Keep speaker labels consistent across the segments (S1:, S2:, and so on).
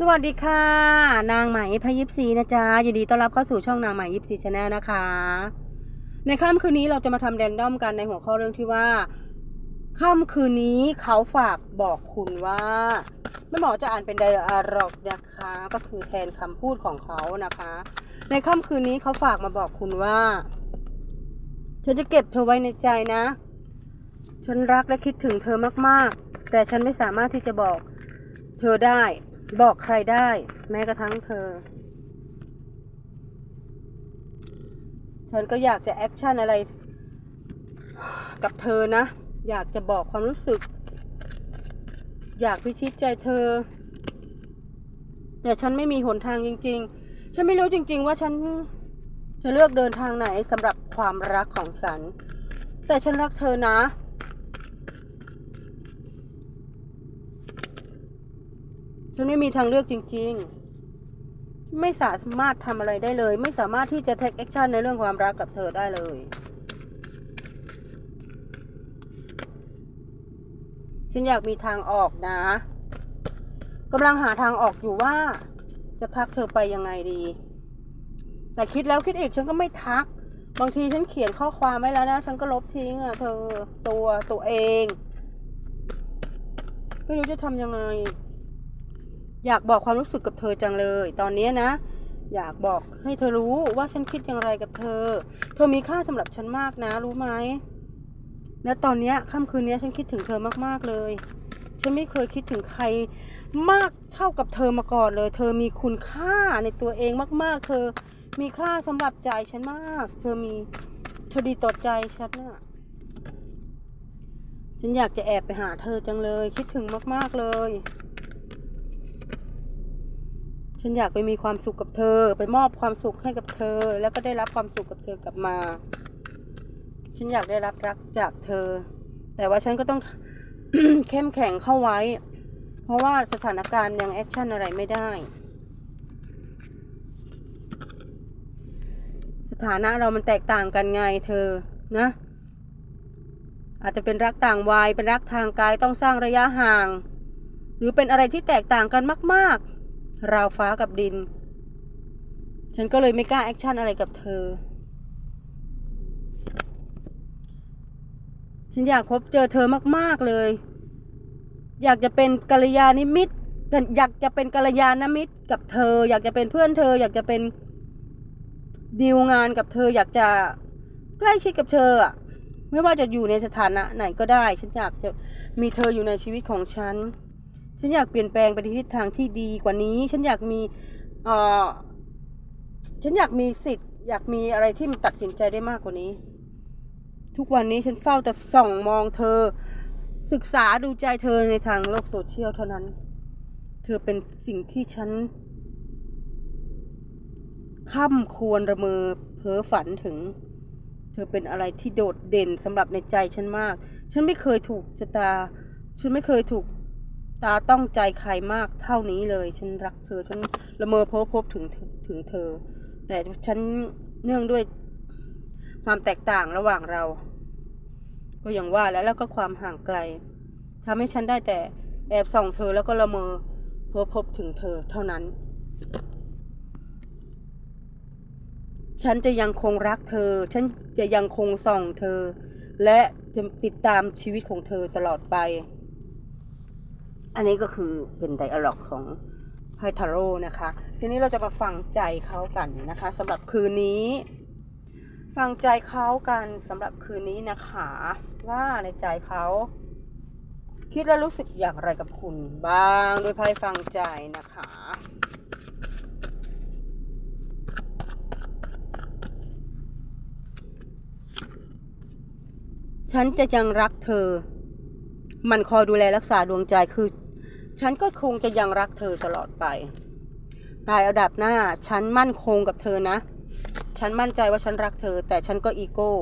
S1: สวัสดีค่ะ นางไหมพยิบซีนะจ๊ะยินดีต้อนรับเข้าสู่ช่องนางไหมยิบซีชาแนลนะคะ ในค่ำคืนนี้เราจะมาทำแรนดอมกันในหัวข้อเรื่องที่ว่าค่ำคืนนี้เขาฝากบอกคุณว่าไม่หมอจะอ่านเป็นไดอะล็อกนะคะ ก็คือแทนคำพูดของเขานะคะ ในค่ำคืนนี้เขาฝากมาบอกคุณว่าฉันจะเก็บเธอไว้ในใจนะ ฉันรักและคิดถึงเธอมากๆ แต่ฉันไม่สามารถที่จะบอกเธอได้ บอกใครได้ แม้กระทั่งเธอ ฉันก็อยากจะแอคชั่นอะไร กับเธอนะ อยากจะบอกความรู้สึก อยากพิชิตใจเธอ แต่ฉันไม่มีหนทางจริง ๆ ฉันไม่รู้จริง ๆ ว่าฉันจะเลือกเดินทางไหนสำหรับความรักของฉัน แต่ฉันรักเธอนะ ฉันไม่มีทางเลือกจริง ๆ ไม่สามารถทำอะไรได้เลย ไม่สามารถที่จะ take action ในเรื่องความรักกับเธอได้เลย ฉันอยากมีทางออกนะกำลังหาทางออกอยู่ว่า จะทักเธอไปยังไงดี แต่คิดแล้วคิดอีกฉันก็ไม่ทัก บางทีฉันเขียนข้อความไว้แล้วนะ ฉันก็ลบทิ้งอะเธอตัวตัวเอง ไม่รู้จะทำยังไง อยากบอกความรู้สึกกับเธอจังเลย ตอนนี้นะ อยากบอกให้เธอรู้ว่าฉันคิดอย่างไรกับเธอ เธอมีค่าสำหรับฉันมากนะ รู้ไหมและตอนนี้ค่ำคืนนี้ฉันคิดถึงเธอมากๆเลย ฉันไม่เคยคิดถึงใครมากเท่ากับเธอมาก่อนเลย เธอมีคุณค่าในตัวเองมาก ๆ เธอมีค่าสำหรับใจฉันมาก เธอมีเธอดีต่อใจฉันน่ะฉันอยากจะแอบไปหาเธอจังเลย คิดถึงมาก ๆ เลย ฉันอยากไปมีความสุขกับเธอ ไปมอบความสุขให้กับเธอ แล้วก็ได้รับความสุขกับเธอกลับมา ฉันอยากได้รับรักจากเธอ แต่ว่าฉันก็ต้องเข้มแข็งเข้าไว้ เพราะว่าสถานการณ์ยังแอคชั่นอะไรไม่ได้ สถานะเรามันแตกต่างกันไงเธอนะ อาจจะเป็นรักต่างวัยเป็นรักทางกายต้องสร้างระยะห่าง หรือเป็นอะไรที่แตกต่างกันมาก ๆ ราวฟ้ากับดิน ฉันก็เลยไม่กล้าแอคชั่นอะไรกับเธอ ฉันอยากพบเจอเธอมาก ๆ เลย อยากจะเป็นกัลยาณมิตรอยากจะเป็นกัลยาณมิตรกับเธอ อยากจะเป็นเพื่อนเธอ อยากจะเป็นดีลงานกับเธอ อยากจะใกล้ชิดกับเธออะไม่ว่าจะอยู่ในสถานะไหนก็ได้ ฉันอยากจะมีเธออยู่ในชีวิตของฉัน ฉันอยากเปลี่ยนแปลงไปในทิศทางที่ดีกว่านี้ ฉันอยากมีเอ่อฉันอยากมีสิทธิ์ อยากมีอะไรที่มันตัดสินใจได้มากกว่านี้ ทุกวันนี้ฉันเฝ้าแต่ส่องมองเธอ ศึกษาดูใจเธอในทางโลกโซเชียลเท่านั้น เธอเป็นสิ่งที่ฉันค่ำควรระเมอเพ้อฝันถึง เธอเป็นอะไรที่โดดเด่นสำหรับในใจฉันมาก ฉันไม่เคยถูกชะตา ฉันไม่เคยถูก ตาต้องใจใครมากเท่านี้เลย ฉันรักเธอ ฉันละเมอเพ้อพบถึงถึงเธอ แต่ฉันเนื่องด้วยความแตกต่างระหว่างเรา ก็อย่างว่าแล้วแล้วก็ความห่างไกลทำให้ฉันได้แต่แอบส่องเธอแล้วก็ละเมอเพ้อพบถึงเธอเท่านั้น ฉันจะยังคงรักเธอ ฉันจะยังคงส่องเธอ และจะติดตามชีวิตของเธอตลอดไป อันนี้ก็คือเป็นไดอะล็อกของไพทาโร่นะคะ ทีนี้เราจะมาฟังใจเขากันนะคะสำหรับคืนนี้ ฟังใจเขากันสำหรับคืนนี้นะคะ ว่าในใจเขาคิดและรู้สึกอย่างไรกับคุณบ้างโดยไพ่ฟังใจนะคะฉันจะยังรักเธอ มันคอยดูแลรักษาดวงใจคือ ฉันก็คงจะยังรักเธอตลอดไป ตายเอาดับหน้า ฉันมั่นคงกับเธอนะ ฉันมั่นใจว่าฉันรักเธอ แต่ฉันก็อีโก้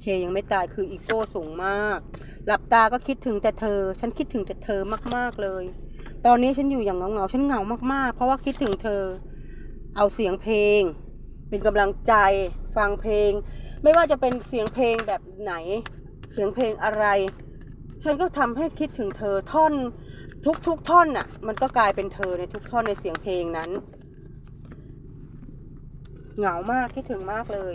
S1: เชยังไม่ตายคืออีโก้สูงมาก หลับตาก็คิดถึงแต่เธอ ฉันคิดถึงแต่เธอมากๆเลย ตอนนี้ฉันอยู่อย่างเงาๆ ฉันเหงามากๆ เพราะว่าคิดถึงเธอ เอาเสียงเพลง เป็นกำลังใจ ฟังเพลง ไม่ว่าจะเป็นเสียงเพลงแบบไหน เสียงเพลงอะไรฉันก็ทำให้คิดถึงเธอท่อน ทุกทุกท่อนน่ะ มันก็กลายเป็นเธอในทุกท่อนในเสียงเพลงนั้น เหงามากคิดถึงมากเลย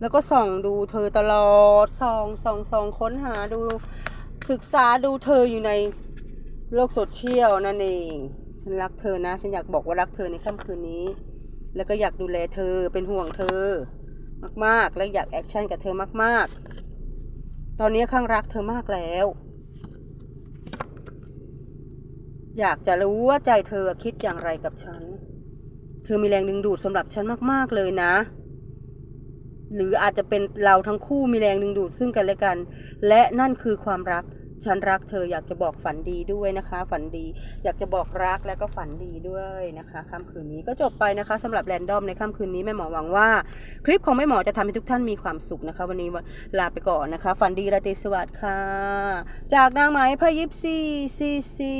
S1: แล้วก็ส่องดูเธอตลอดส่องส่องส่องค้นหาดูศึกษาดูเธออยู่ในโลกโซเชียลนั่นเอง ฉันรักเธอนะ ฉันอยากบอกว่ารักเธอในค่ำคืนนี้ แล้วก็อยากดูแลเธอเป็นห่วงเธอ มากๆ และอยากแอคชั่นกับเธอมาก ๆ ตอนนี้ข้างรักเธอมากแล้ว อยากจะรู้ว่าใจเธอคิดอย่างไรกับฉัน เธอมีแรงดึงดูดสำหรับฉันมาก ๆ เลยนะ หรืออาจจะเป็นเราทั้งคู่มีแรงดึงดูดซึ่งกันและกัน และนั่นคือความรัก ฉันรักเธออยากจะบอกฝันดีด้วยนะคะ ฝันดีอยากจะบอกรักและก็ฝันดีด้วยนะคะค่ำคืนนี้ก็จบไปนะคะสำหรับแรนดอมในค่ำคืนนี้แม่หมอหวังว่า คลิปของแม่หมอจะทำให้ทุกท่านมีความสุขนะคะ วันนี้ลาไปก่อนนะคะ ฝันดีราตรีสวัสดิ์ค่ะ จากนางไม้พะยิปซีซีซี